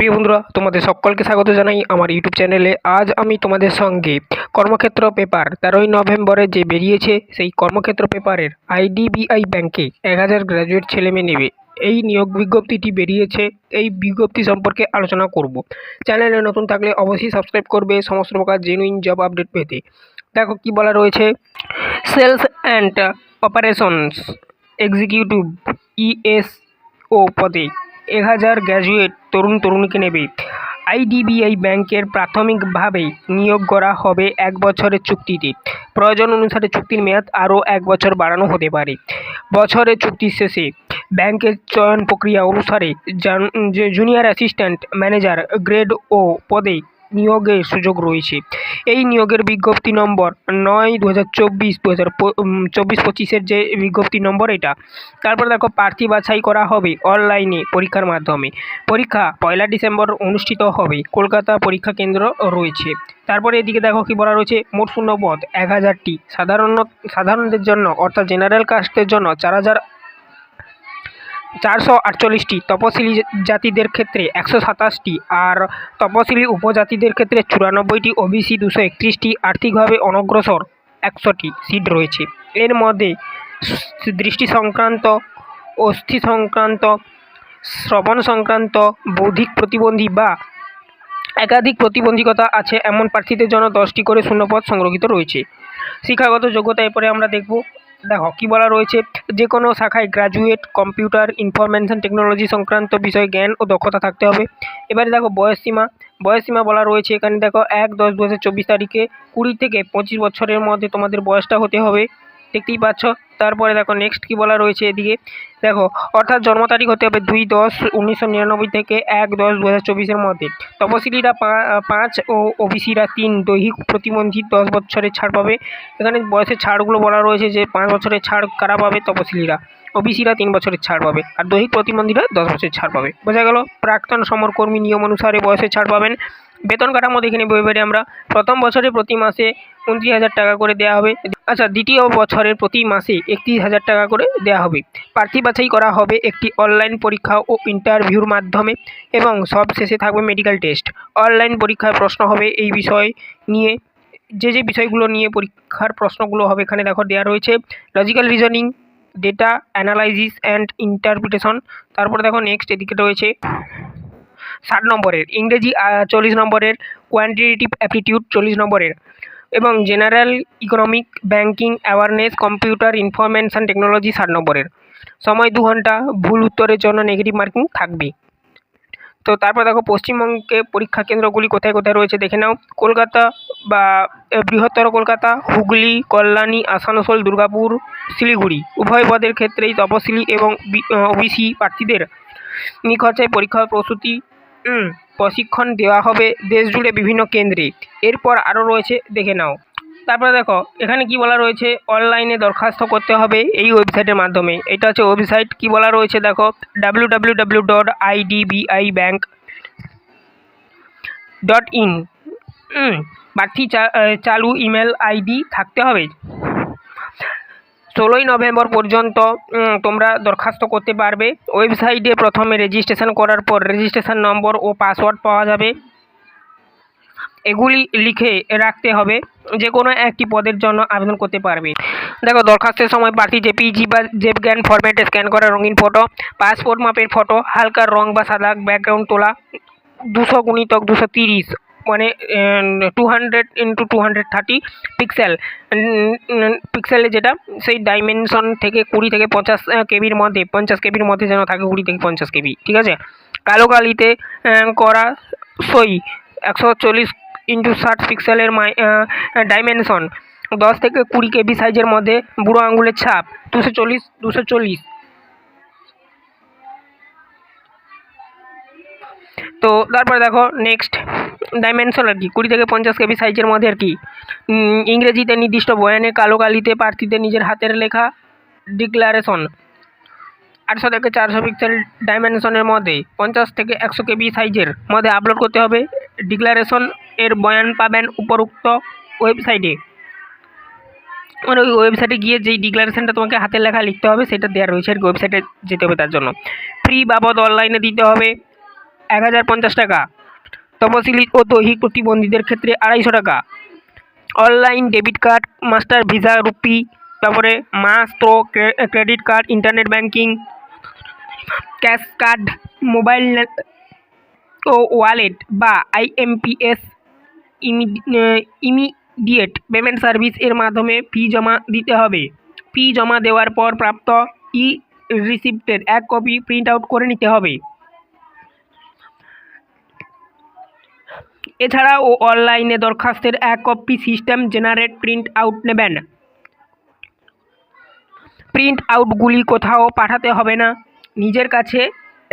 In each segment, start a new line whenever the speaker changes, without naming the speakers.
প্রিয় বন্ধুরা, তোমাদের সকলকে স্বাগত জানাই আমার ইউটিউব চ্যানেলে আজ আমি তোমাদের সঙ্গে কর্মক্ষেত্র পেপার তেরোই নভেম্বরে যে বেরিয়েছে, সেই কর্মক্ষেত্র পেপারের আইডিবিআই ব্যাংকে এক হাজার গ্র্যাজুয়েট ছেলেমেয়ে নেবে। এই নিয়োগ বিজ্ঞপ্তিটি বেরিয়েছে, এই বিজ্ঞপ্তি সম্পর্কে আলোচনা করব। চ্যানেলে নতুন থাকলে অবশ্যই সাবস্ক্রাইব করবে, সমস্ত প্রকার জেনুইন জব আপডেট পেতে। দেখো কি বলা রয়েছে sales and operations executive ESO পদে। এক হাজার গ্র্যাজুয়েট তরুণ তরুণীকে নেবে। আইডিবিআই ব্যাংকের প্রাথমিকভাবে নিয়োগ করা হবে এক বছরের চুক্তিতে। প্রয়োজন অনুসারে চুক্তির মেয়াদ আরও এক বছর বাড়ানো হতে পারে। বছরের চুক্তির শেষে ব্যাংকের চয়ন প্রক্রিয়া অনুসারে junior assistant manager grade O পদে নিয়োগের সুযোগ রয়েছে। এই নিয়োগের বিজ্ঞপ্তি নম্বর নয় দু হাজার চব্বিশ দু হাজার চব্বিশ পঁচিশের যে বিজ্ঞপ্তি নম্বর এটা, তারপর দেখো প্রার্থী বাছাই করা হবে অনলাইনে পরীক্ষার মাধ্যমে। পরীক্ষা পয়লা ডিসেম্বর অনুষ্ঠিত হবে, কলকাতা পরীক্ষা কেন্দ্র রয়েছে। তারপরে এদিকে দেখো কি বলা রয়েছে, মোট শূন্য পদ এক হাজারটি। সাধারণ সাধারণদের জন্য, অর্থাৎ জেনারেল কাস্টের জন্য চার হাজার চারশো আটচল্লিশটি তপশিলি জাতিদের ক্ষেত্রে একশো সাতাশটি আর তপশিলি উপজাতিদের ক্ষেত্রে চুরানব্বইটি ওবিসি দুশো একত্রিশটি আর্থিকভাবে অনগ্রসর একশোটি সিট রয়েছে। এর মধ্যে দৃষ্টি সংক্রান্ত অস্থি সংক্রান্ত শ্রবণ সংক্রান্ত বৌদ্ধিক প্রতিবন্ধী বা একাধিক প্রতিবন্ধকতা আছে এমন প্রার্থীদের জন্য দশটি করে শূন্যপদ সংরক্ষিত রয়েছে। শিক্ষাগত যোগ্যতা এরপরে আমরা দেখব। দেখো কী বলা রয়েছে যে কোনো শাখায় গ্রাজুয়েট কম্পিউটার ইনফরমেশন টেকনোলজি সংক্রান্ত বিষয়ে জ্ঞান ও দক্ষতা থাকতে হবে। এবারে দেখো বয়সসীমা বয়সসীমা বলা রয়েছে এখানে দেখো এক দশ দু তারিখে কুড়ি থেকে পঁচিশ বছরের মধ্যে তোমাদের বয়সটা হতে হবে। দেখতেই পাচ্ছ। তারপরে দেখো নেক্সট কী বলা রয়েছে এদিকে? দেখো, অর্থাৎ জন্ম তারিখ হতে হবে দুই দশ উনিশশো নিরানব্বই থেকে এক দশ দু হাজার চব্বিশের মধ্যে। তপশিলিরা পাঁচ ও ওবিসিরা তিন দৈহিক প্রতিবন্ধী দশ বছরের ছাড় পাবে। এখানে বয়সের ছাড়গুলো বলা রয়েছে যে পাঁচ বছরের ছাড় কারা পাবে? তপশিলিরা। ওবিসিরা তিন বছরের ছাড় পাবে আর দৈহিক প্রতিবন্ধীরা দশ বছরের ছাড় পাবে। বোঝা গেল? প্রাক্তন সমরকর্মী নিয়ম অনুসারে বয়সের ছাড় পাবেন। বেতন কাঠামো দেখে নেব এবারে আমরা। প্রথম বছরে প্রতি মাসে উনত্রিশ হাজার টাকা করে দেওয়া হবে। আচ্ছা দ্বিতীয় বছরের প্রতি মাসে একত্রিশ হাজার টাকা করে দেওয়া হবে। প্রার্থী বাছাই করা হবে একটি অনলাইন পরীক্ষা ও ইন্টারভিউর মাধ্যমে এবং সব শেষে থাকবে মেডিকেল টেস্ট। অনলাইন পরীক্ষায় প্রশ্ন হবে এই বিষয় নিয়ে, যে যে বিষয়গুলো নিয়ে পরীক্ষার প্রশ্নগুলো হবে এখানে দেখো দেওয়া রয়েছে। Logical reasoning, data analysis and interpretation, তারপরে দেখো নেক্সট এদিকে রয়েছে ষাট নম্বরের, ইংরেজি চল্লিশ নম্বরের, কোয়ান্টিটেটিভ অ্যাপটিটিউড চল্লিশ নম্বরের। এবং general economic banking awareness, computer information technology ষাট নম্বরের। সময় দু ঘণ্টা, ভুল উত্তরের জন্য নেগেটিভ মার্কিং থাকবে। তো তারপর দেখো, পশ্চিমবঙ্গে পরীক্ষা কেন্দ্রগুলি কোথায় কোথায় রয়েছে দেখে নাও। কলকাতা বা বৃহত্তর কলকাতা, হুগলি, কল্যাণী, আসানসোল, দুর্গাপুর, শিলিগুড়ি। উভয় পদের ক্ষেত্রেই তপশিলি এবং ওবিসি প্রার্থীদের নিখরচায় পরীক্ষা প্রস্তুতি প্রশিক্ষণ দেওয়া হবে দেশ জুড়ে বিভিন্ন কেন্দ্রে। এরপর আরও রয়েছে, দেখে নাও। তারপরে দেখো, এখানে কি বলা রয়েছে? অনলাইনে দরখাস্ত করতে হবে এই ওয়েবসাইটের মাধ্যমে। এটা হচ্ছে ওয়েবসাইট, কি বলা রয়েছে দেখো? W dot bank dot in. প্রার্থী চালু ইমেল আইডি থাকতে হবে। ষোলোই নভেম্বর পর্যন্ত তোমরা দরখাস্ত করতে পারবে। ওয়েবসাইটে প্রথমে রেজিস্ট্রেশন করার পর রেজিস্ট্রেশন নম্বর ও পাসওয়ার্ড পাওয়া যাবে। এগুলি লিখে রাখতে হবে, যে কোনো একটি পদের জন্য আবেদন করতে পারবে। দেখো, দরখাস্তের সময় প্রার্থী জেপিজি বা জেপগ্যান ফরম্যাটে স্ক্যান করা রঙিন ফটো পাসপোর্ট মাপের ফটো হালকা রং বা সাদা ব্যাকগ্রাউন্ড তোলা, দুশো গুণিতক দুশো তিরিশ। মানে two hundred into two hundred thirty pixel পিক্সেলে যেটা, সেই ডাইমেনশন থেকে কুড়ি থেকে পঞ্চাশ কেবির মধ্যে, পঞ্চাশ কেবির মধ্যে যেন থাকে কুড়ি থেকে পঞ্চাশ কেবি, ঠিক আছে? কালো কালিতে করা সই একশো চল্লিশ ইন্টু ষাট পিক্সেলের মাই ডাইমেনশন দশ থেকে কুড়ি কেবি সাইজের মধ্যে, বুড়ো আঙুলের ছাপ, দুশো চল্লিশ দুশো চল্লিশ তো তারপরে দেখো নেক্সট ডাইমেনশন আর কি। কুড়ি থেকে পঞ্চাশ কেবি সাইজের মধ্যে আর কি। ইংরেজিতে নির্দিষ্ট বয়ানে কালো কালিতে প্রার্থীদের নিজের হাতের লেখা ডিক্লারেশন আটশো থেকে চারশো পিক্সেল ডাইমেনশনের মধ্যে পঞ্চাশ থেকে একশো কেবি সাইজের মধ্যে আপলোড করতে হবে। ডিক্লারেশন এর বয়ান পাবেন উপরোক্ত ওয়েবসাইটে মানে ওই ওয়েবসাইটে গিয়ে যেই ডিক্লারেশনটা তোমাকে হাতের লেখা লিখতে হবে, সেটা দেওয়া রয়েছে আর ওয়েবসাইটে যেতে হবে তার জন্য। ফ্রি বাবদ অনলাইনে দিতে হবে। এক হাজার পঞ্চাশ টাকা। তপশিলি ও দৈহিক প্রতিবন্ধীদের ক্ষেত্রে আড়াইশো টাকা। Online debit card, master Visa RuPay, তারপরে master credit card, internet banking, cash card, mobile ও ওয়ালেট বা আইএমপিএস ইমিডিয়েট পেমেন্ট সার্ভিস এর মাধ্যমে ফি জমা দিতে হবে। ফি জমা দেওয়ার পর প্রাপ্ত ই, রিসিপ্টের এক কপি প্রিন্ট আউট করে নিতে হবে। এছাড়াও অনলাইনে দরখাস্তের এক copy system generate print out নেবেন। প্রিন্ট আউটগুলি কোথাও পাঠাতে হবে না, নিজের কাছে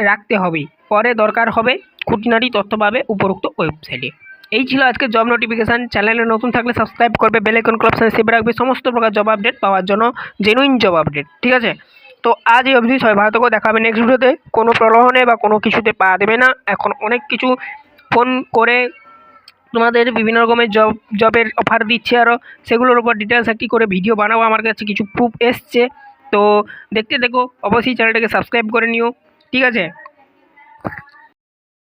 রাখতে হবে। পরে দরকার হবে খুঁটিনাটি তথ্য পাবে উপরোক্ত ওয়েবসাইটে। এই ছিল আজকে জব নোটিফিকেশান। চ্যানেলে নতুন থাকলে সাবস্ক্রাইব করবে বেলাইকন ক্লাব সেভ রাখবে। সমস্ত প্রকার জব আপডেট পাওয়ার জন্য জেনুইন জব আপডেট, ঠিক আছে? তো আজ এই অবধি সবাই ভালো দেখাবে নেক্সট ভিডিওতে কোনো প্রলোভনে বা কোনো কিছুতে পা দেবে না। এখন অনেক কিছু ফোন করে তোমাদের বিভিন্ন রকমের জব জবের অফার দিচ্ছে আরও সেগুলোর উপর ডিটেলস একটি করে ভিডিও বানাবো, আমার কাছে কিছু প্রুফ এসছে। তো দেখতে দেখো অবশ্যই চ্যানেলটাকে সাবস্ক্রাইব করে নিও। ঠিক আছে?